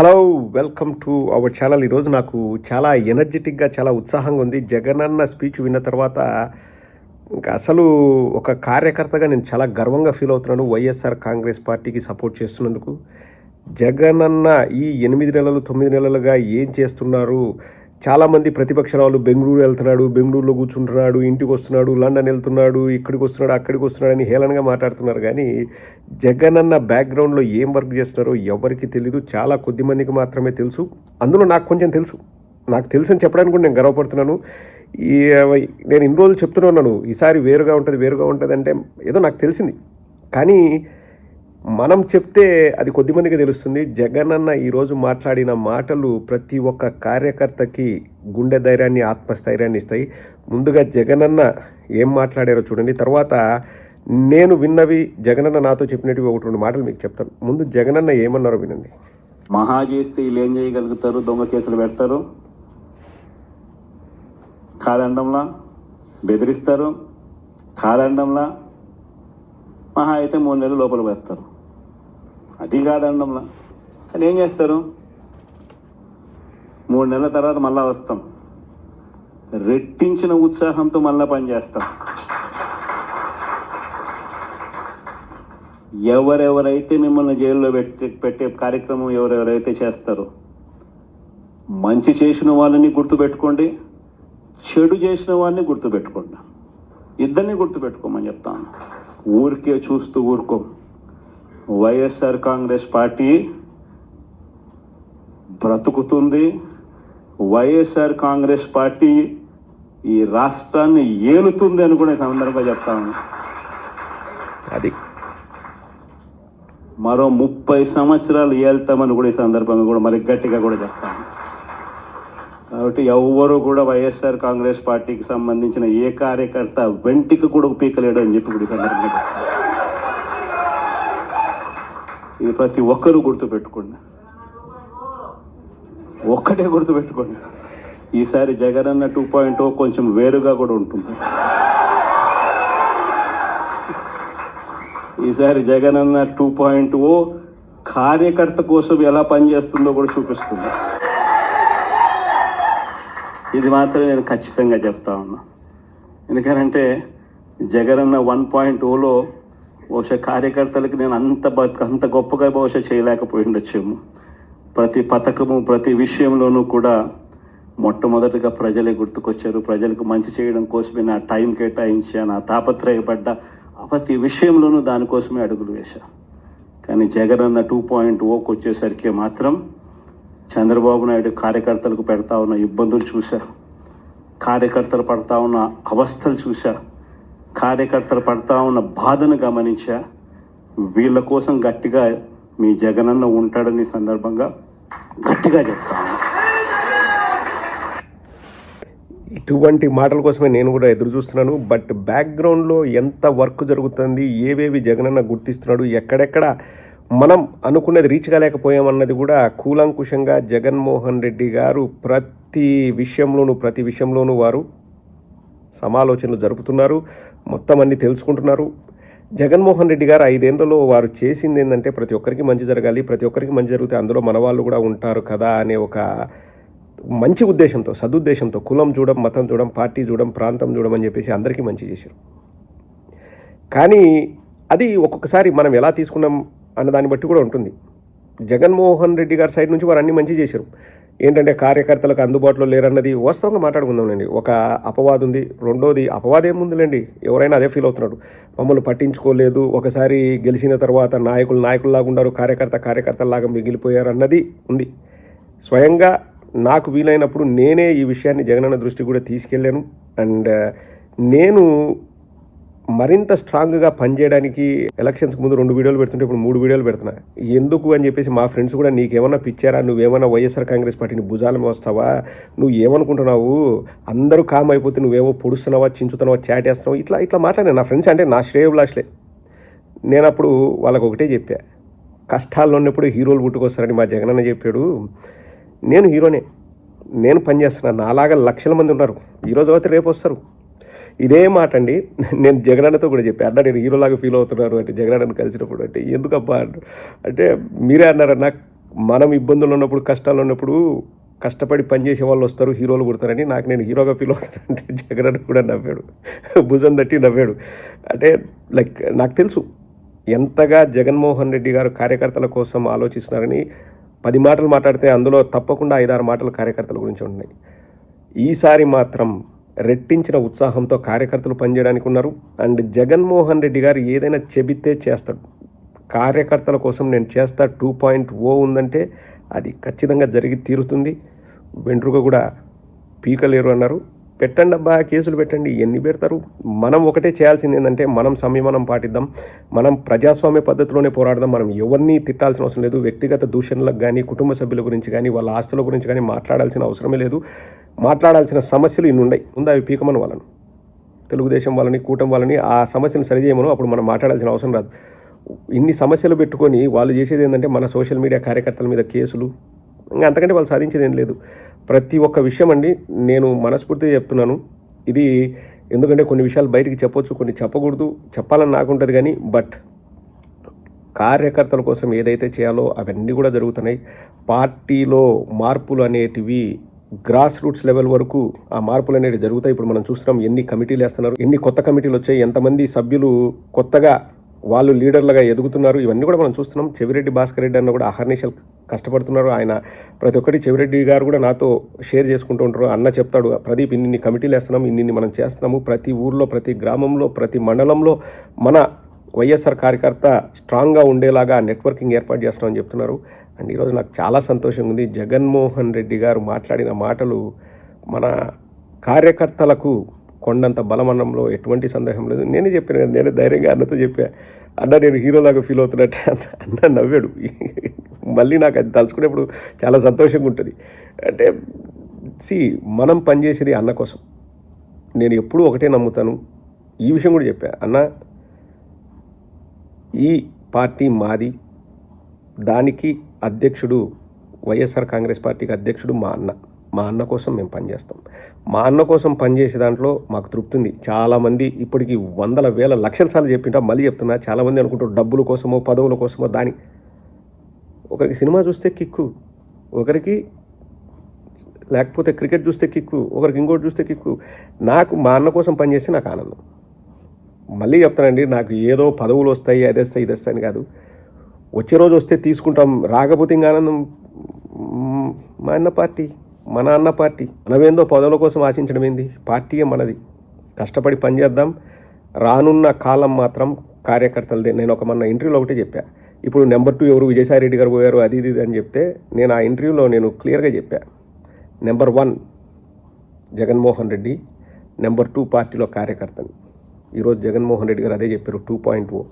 Hello welcome to our channel ఈరోజు నాకు చాలా ఎనర్జెటిక్గా చాలా ఉత్సాహంగా ఉంది. జగనన్న స్పీచ్ విన్న తర్వాత ఇంకా అసలు ఒక కార్యకర్తగా నేను చాలా గర్వంగా ఫీల్ అవుతున్నాను. వైఎస్ఆర్ కాంగ్రెస్ పార్టీకి సపోర్ట్ చేస్తున్నందుకు. జగనన్న ఈ ఎనిమిది నెలలు తొమ్మిది నెలలుగా ఏం చేస్తున్నారు? చాలామంది ప్రతిపక్షాల వాళ్ళు బెంగళూరు వెళ్తున్నాడు బెంగళూరులో కూర్చుంటున్నాడు ఇంటికి వస్తున్నాడు లండన్ వెళ్తున్నాడు ఇక్కడికి వస్తున్నాడు అక్కడికి వస్తున్నాడు అని హేళనగా మాట్లాడుతున్నారు. కానీ జగన్ అన్న బ్యాక్గ్రౌండ్లో ఏం వర్క్ చేస్తున్నారో ఎవరికి తెలీదు. చాలా కొద్ది మందికి మాత్రమే తెలుసు. అందులో నాకు కొంచెం తెలుసు. నాకు తెలుసు అని చెప్పడానికి కూడా నేను గర్వపడుతున్నాను. ఈ నేను ఇన్ని రోజులు చెప్తూనే ఉన్నాను. ఈసారి వేరుగా ఉంటుంది వేరుగా ఉంటుంది అంటే ఏదో నాకు తెలిసింది. కానీ మనం చెప్తే అది కొద్దిమందికి తెలుస్తుంది. జగనన్న ఈరోజు మాట్లాడిన మాటలు ప్రతి ఒక్క కార్యకర్తకి గుండె ధైర్యాన్ని ఆత్మస్థైర్యాన్ని ఇస్తాయి. ముందుగా జగనన్న ఏం మాట్లాడారో చూడండి. తర్వాత నేను విన్నవి జగనన్న నాతో చెప్పినవి ఒకటి రెండు మాటలు మీకు చెప్తాను. ముందు జగనన్న ఏమన్నారో వినండి. మహా చేస్తే వీళ్ళు ఏం చేయగలుగుతారు? దొంగ కేసులు పెడతారు? కాదండంలా? బెదిరిస్తారు? కాదండంలా? మహా అయితే మూడు నెలలు లోపల వేస్తారు. అది కాదండంలా కానీ ఏం చేస్తారు? మూడు నెలల తర్వాత మళ్ళా వస్తాం. రెట్టించిన ఉత్సాహంతో మళ్ళా పనిచేస్తాం ఎవరెవరైతే మిమ్మల్ని జైల్లో పెట్టే పెట్టే కార్యక్రమం ఎవరెవరైతే చేస్తారో మంచి చేసిన వాళ్ళని గుర్తుపెట్టుకోండి చెడు చేసిన వాళ్ళని గుర్తుపెట్టుకోండి. ఇద్దరిని గుర్తుపెట్టుకోమని చెప్తాను. ఊరికే చూస్తూ ఊరుకోము వైఎస్ఆర్ కాంగ్రెస్ పార్టీ బ్రతుకుతుంది. వైఎస్ఆర్ కాంగ్రెస్ పార్టీ ఈ రాష్ట్రాన్ని ఏలుతుంది అని కూడా సందర్భంగా చెప్తాను అది. మరో ముప్పై సంవత్సరాలు ఏళ్తామని కూడా ఈ సందర్భంగా కూడా మరి గట్టిగా కూడా చెప్తాను కాబట్టి ఎవ్వరూ కూడా వైఎస్ఆర్ కాంగ్రెస్ పార్టీకి సంబంధించిన ఏ కార్యకర్త వెంటికి కూడా పీకలేడు అని చెప్పి కూడా ఈ సందర్భంగా చెప్తాను. ఇది ప్రతి ఒక్కరూ గుర్తుపెట్టుకోండి. ఒక్కటే గుర్తుపెట్టుకోండి. ఈసారి జగనన్న టూ పాయింట్ కొంచెం వేరుగా కూడా ఉంటుంది. ఈసారి జగనన్న టూ పాయింట్ ఓ కార్యకర్త కోసం ఎలా పనిచేస్తుందో కూడా చూపిస్తుంది. ఇది మాత్రం నేను ఖచ్చితంగా చెప్తా ఉన్నా. ఎందుకనంటే జగనన్న వన్ పాయింట్ ఓలో బహుశా కార్యకర్తలకు నేను అంత అంత గొప్పగా బహుశా చేయలేకపోయి ఉండొచ్చేమో ప్రతి పథకము ప్రతి విషయంలోనూ కూడా మొట్టమొదటిగా ప్రజలే గుర్తుకొచ్చారు. ప్రజలకు మంచి చేయడం కోసమే నా టైం కేటాయించా నా తాపత్రయపడ్డ. ప్రతి విషయంలోనూ దానికోసమే అడుగులు వేశా. కానీ జగన్ అన్న టూ పాయింట్ ఓకి వచ్చేసరికి మాత్రం చంద్రబాబు నాయుడు కార్యకర్తలకు పెడతా ఉన్న ఇబ్బందులు చూశా. కార్యకర్తలు పడతా ఉన్న అవస్థలు చూశా. కార్యకర్తలు పడతా ఉన్న బాధను గమనించా. వీళ్ళ కోసం గట్టిగా మీ జగనన్న ఉంటాడని సందర్భంగా గట్టిగా చెప్తాను ఇటువంటి మాటల కోసమే నేను కూడా ఎదురు చూస్తున్నాను. బట్ బ్యాక్గ్రౌండ్లో ఎంత వర్క్ జరుగుతుంది ఏవేవి జగనన్న గుర్తిస్తున్నాడు ఎక్కడెక్కడ మనం అనుకున్నది రీచ్ కాలేకపోయామన్నది కూడా కూలంకుషంగా జగన్మోహన్ రెడ్డి గారు ప్రతి విషయంలోనూ ప్రతి విషయంలోనూ వారు సమాలోచనలు జరుపుతున్నారు. మొత్తం అన్ని తెలుసుకుంటున్నారు. జగన్మోహన్ రెడ్డి గారు ఐదేళ్ళలో వారు చేసింది ఏంటంటే ప్రతి ఒక్కరికి మంచి జరగాలి ప్రతి ఒక్కరికి మంచి జరిగితే అందులో మన వాళ్ళు కూడా ఉంటారు కదా అనే ఒక మంచి ఉద్దేశంతో సదుద్దేశంతో కులం చూడం మతం చూడం పార్టీ చూడం ప్రాంతం చూడం అని చెప్పేసి అందరికీ మంచి చేశారు. కానీ అది ఒక్కొక్కసారి మనం ఎలా తీసుకున్నాం అన్న దాన్ని బట్టి కూడా ఉంటుంది. జగన్మోహన్ రెడ్డి గారి సైడ్ నుంచి వారు అన్ని మంచి చేశారు. ఏంటంటే కార్యకర్తలకు అందుబాటులో లేరన్నది వాస్తవంగా మాట్లాడుకుందాంలేండి ఒక అపవాదం ఉంది. రెండోది అపవాదం ఏముందిలేండి ఎవరైనా అదే ఫీల్ అవుతున్నాడు మమ్మల్ని పట్టించుకోలేదు. ఒకసారి గెలిచిన తర్వాత నాయకులు నాయకుల్లాగా ఉన్నారు. కార్యకర్త కార్యకర్తలాగా మిగిలిపోయారు అన్నది ఉంది. స్వయంగా నాకు వీలైనప్పుడు నేనే ఈ విషయాన్ని జగనన్న దృష్టి కూడా తీసుకెళ్ళాను. అండ్ నేను మరింత స్ట్రాంగ్గా పనిచేయడానికి ఎలక్షన్స్కి ముందు రెండు వీడియోలు పెడుతుంటే ఇప్పుడు మూడు వీడియోలు పెడుతున్నా. ఎందుకు అని చెప్పేసి మా ఫ్రెండ్స్ కూడా నీకేమన్నా పిచ్చారా? నువ్వేమన్నా వైఎస్ఆర్ కాంగ్రెస్ పార్టీని భుజాల వస్తావా? నువ్వు ఏమనుకుంటున్నావు అందరూ కామ్ అయిపోతే నువ్వేమో పొడుస్తున్నావా చించుతున్నావా చాటేస్తున్నావా ఇట్లా ఇట్లా మాట్లాడే నా ఫ్రెండ్స్ అంటే నా శ్రేయభిలాష్లే. నేను అప్పుడు వాళ్ళకు ఒకటే చెప్పా. కష్టాల్లో ఉన్నప్పుడు హీరోలు పుట్టుకొస్తారని మా జగనన్న చెప్పాడు. నేను హీరోనే. నేను పనిచేస్తున్నాను నాలాగా లక్షల మంది ఉన్నారు ఈరోజు అయితే రేపు వస్తారు. ఇదే మాట అండి నేను జగనన్నతో కూడా చెప్పాను అన్న నేను హీరోలాగా ఫీల్ అవుతున్నాను అంటే జగనన్నను కలిసినప్పుడు అంటే ఎందుకబ్బా? అంటే. మీరే అన్నారు నాకు మనం ఇబ్బందులు ఉన్నప్పుడు కష్టాలు ఉన్నప్పుడు కష్టపడి పనిచేసే వాళ్ళు వస్తారు హీరోలు కొడతారని నాకు నేను హీరోగా ఫీల్ అవుతానంటే జగన్ అన్న కూడా నవ్వాడు. భుజం తట్టి నవ్వాడు. అంటే లైక్ నాకు తెలుసు ఎంతగా జగన్మోహన్ రెడ్డి గారు కార్యకర్తల కోసం ఆలోచిస్తున్నారని పది మాటలు మాట్లాడితే అందులో తప్పకుండా ఐదారు మాటలు కార్యకర్తల గురించి ఉన్నాయి. ఈసారి మాత్రం రెట్టించిన ఉత్సాహంతో కార్యకర్తలు పనిచేయడానికి ఉన్నారు అండ్ జగన్మోహన్ రెడ్డి గారు ఏదైనా చెబితే చేస్తాడు. కార్యకర్తల కోసం నేను చేస్తా టూ పాయింట్ ఓ ఉందంటే అది ఖచ్చితంగా జరిగి తీరుతుంది. వెంట్రుక కూడా పీకలేరు అన్నారు. పెట్టండి అబ్బా కేసులు పెట్టండి ఎన్ని పెడతారు? మనం ఒకటే చేయాల్సింది ఏంటంటే మనం సంయమనం పాటిద్దాం మనం ప్రజాస్వామ్య పద్ధతిలోనే పోరాడదాం మనం ఎవరిని తిట్టాల్సిన అవసరం లేదు వ్యక్తిగత దూషణలకు కానీ కుటుంబ సభ్యుల గురించి కానీ వాళ్ళ ఆస్తుల గురించి కానీ మాట్లాడాల్సిన అవసరమే లేదు. మాట్లాడాల్సిన సమస్యలు ఇన్ని ఉన్నాయి. ముందు అవి పీకమని వాళ్ళను. తెలుగుదేశం వాళ్ళని కూటమి వాళ్ళని ఆ సమస్యను సరిచేయమను అప్పుడు మనం మాట్లాడాల్సిన అవసరం రాదు. ఇన్ని సమస్యలు పెట్టుకొని వాళ్ళు చేసేది ఏంటంటే మన సోషల్ మీడియా కార్యకర్తల మీద కేసులు. ఇంకా అంతకంటే వాళ్ళు సాధించేది ఏం లేదు. ప్రతి ఒక్క విషయం అండి నేను మనస్ఫూర్తిగా చెప్తున్నాను. ఇది ఎందుకంటే కొన్ని విషయాలు బయటికి చెప్పొచ్చు కొన్ని చెప్పకూడదు చెప్పాలని నాకుంటుంది కానీ బట్ కార్యకర్తల కోసం ఏదైతే చేయాలో అవన్నీ కూడా జరుగుతున్నాయి. పార్టీలో మార్పులు అనేటివి గ్రాస్ రూట్స్ లెవెల్ వరకు ఆ మార్పులు అనేవి జరుగుతాయి. ఇప్పుడు మనం చూస్తున్నాం ఎన్ని కమిటీలు వేస్తున్నారు ఎన్ని కొత్త కమిటీలు వచ్చాయి ఎంతమంది సభ్యులు కొత్తగా వాళ్ళు లీడర్లుగా ఎదుగుతున్నారు ఇవన్నీ కూడా మనం చూస్తున్నాం. చెవిరెడ్డి భాస్కర్ రెడ్డి అన్న కూడా అహర్నిశలు కష్టపడుతున్నారు. ఆయన ప్రతి ఒక్కటి చెవిరెడ్డి గారు కూడా నాతో షేర్ చేసుకుంటూ ఉంటారు. అన్న చెప్తాడు ప్రదీప్ ఇన్ని కమిటీలు వేస్తున్నాం ఇన్ని మనం చేస్తున్నాము. ప్రతి ఊర్లో ప్రతి గ్రామంలో ప్రతి మండలంలో మన వైఎస్ఆర్ కార్యకర్త స్ట్రాంగ్గా ఉండేలాగా నెట్వర్కింగ్ ఏర్పాటు చేస్తామని చెప్తున్నారు. అండ్ ఈరోజు నాకు చాలా సంతోషంగా ఉంది. జగన్మోహన్ రెడ్డి గారు మాట్లాడిన మాటలు మన కార్యకర్తలకు కొండంత బలమన్నంలో ఎటువంటి సందేహం లేదు. నేనే చెప్పాను కదా నేను ధైర్యంగా అన్నతో చెప్పాను అన్న నేను హీరోలాగా ఫీల్ అవుతున్నట్టే అన్న అన్న నవ్వాడు. మళ్ళీ నాకు అది తలుచుకునేప్పుడు చాలా సంతోషంగా ఉంటుంది. అంటే సి మనం పనిచేసేది అన్న కోసం. నేను ఎప్పుడూ ఒకటే నమ్ముతాను. ఈ విషయం కూడా చెప్పా. అన్న ఈ పార్టీ మాది. దానికి అధ్యక్షుడు వైఎస్ఆర్ కాంగ్రెస్ పార్టీకి అధ్యక్షుడు మా అన్న. మా అన్న కోసం మేము పనిచేస్తాం మా అన్న కోసం పనిచేసే దాంట్లో మాకు తృప్తి ఉంది. చాలామంది ఇప్పటికి వందల వేల లక్షల సార్లు చెప్పింటా మళ్ళీ చెప్తున్నా చాలామంది అనుకుంటారు డబ్బుల కోసమో పదవుల కోసమో దాని. ఒకరికి సినిమా చూస్తే కిక్కు ఒకరికి లేకపోతే క్రికెట్ చూస్తే కిక్కు ఒకరికి ఇంకోటి చూస్తే కిక్కు. నాకు మా అన్న కోసం పనిచేస్తే నాకు ఆనందం. మళ్ళీ చెప్తానండి నాకు ఏదో పదవులు వస్తాయి అది వస్తాయి ఇది వస్తాయని అని కాదు. వచ్చే రోజు వస్తే తీసుకుంటాం రాకపోతే ఇంకా ఆనందం. మా అన్న పార్టీ. మన అన్న పార్టీ. మనమేందో పదవుల కోసం ఆశించడం ఏంది? పార్టీయే మనది. కష్టపడి పనిచేద్దాం రానున్న కాలం మాత్రం కార్యకర్తలదే. నేను ఒక మన ఇంటర్వ్యూలో ఒకటే చెప్పా. ఇప్పుడు నెంబర్ టూ ఎవరు? విజయసాయి రెడ్డి గారు పోయారు అది ఇది అని చెప్తే నేను ఆ ఇంటర్వ్యూలో నేను క్లియర్గా చెప్పా. Number one Jaganmohan Reddy number two పార్టీలో కార్యకర్తని. ఈరోజు జగన్మోహన్ రెడ్డి గారు అదే చెప్పారు టూ పాయింట్ ఓ.